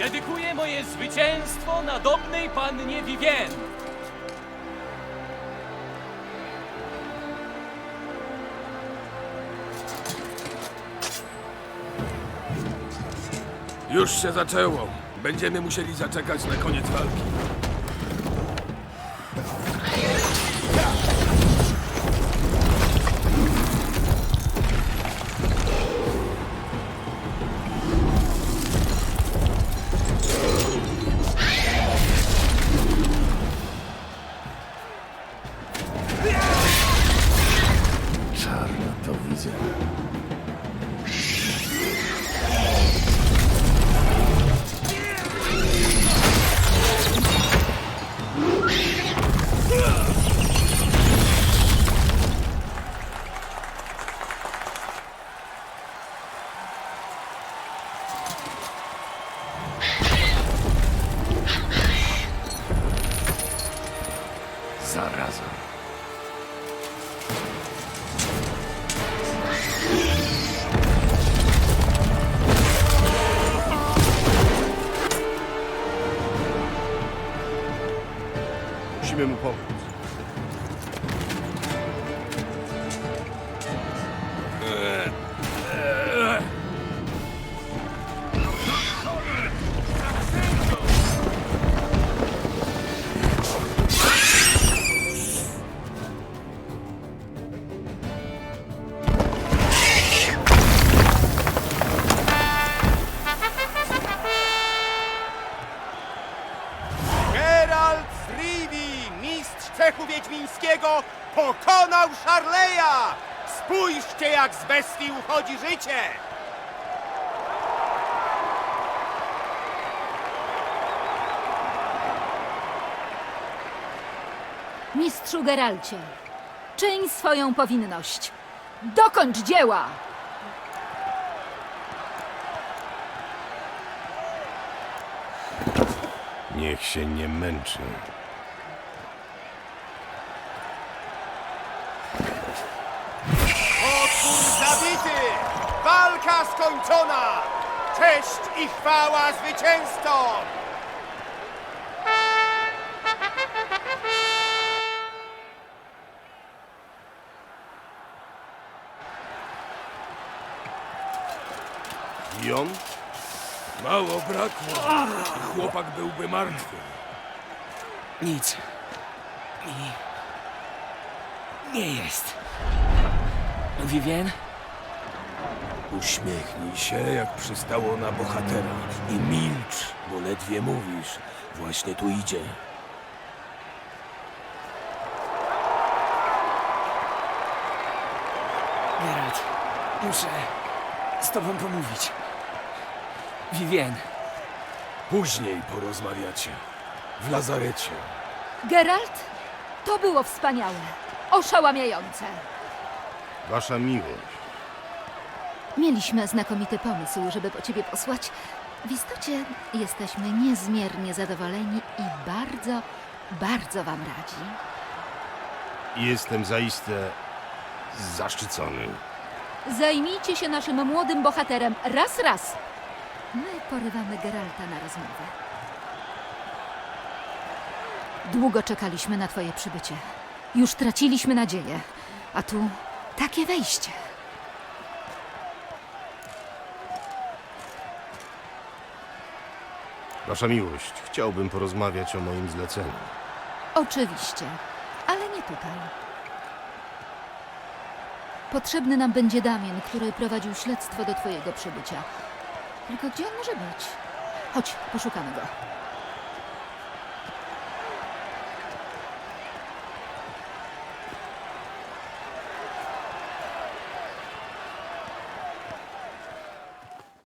Dedykuję moje zwycięstwo nadobnej pannie Vivien. Już się zaczęło. Będziemy musieli zaczekać na koniec walki. 都理解 Musimy mu. Pokonał Szarleja! Spójrzcie, jak z bestii uchodzi życie! Mistrzu Geralcie, czyń swoją powinność. Dokończ dzieła! Niech się nie męczy. Zabity! Walka skończona! Cześć i chwała zwycięzcom! I on? Mało brakło. i Chłopak byłby martwy. Nic. Mi... Nie jest. Vivien? Uśmiechnij się, jak przystało na bohatera. I milcz, bo ledwie mówisz. Właśnie tu idzie. Geralt, muszę z tobą pomówić. Vivien, Później porozmawiacie. W lazarecie. Geralt, to było wspaniałe, oszałamiające. Wasza miłość. Mieliśmy znakomity pomysł, żeby po ciebie posłać. W istocie jesteśmy niezmiernie zadowoleni i bardzo, bardzo wam radzi. Jestem zaiste zaszczycony. Zajmijcie się naszym młodym bohaterem raz, raz. My porywamy Geralta na rozmowę. Długo czekaliśmy na twoje przybycie. Już traciliśmy nadzieję. A tu takie wejście. Wasza miłość, chciałbym porozmawiać o moim zleceniu. Oczywiście, ale nie tutaj. Potrzebny nam będzie Damien, który prowadził śledztwo do twojego przybycia. Tylko gdzie on może być? Chodź, poszukamy go.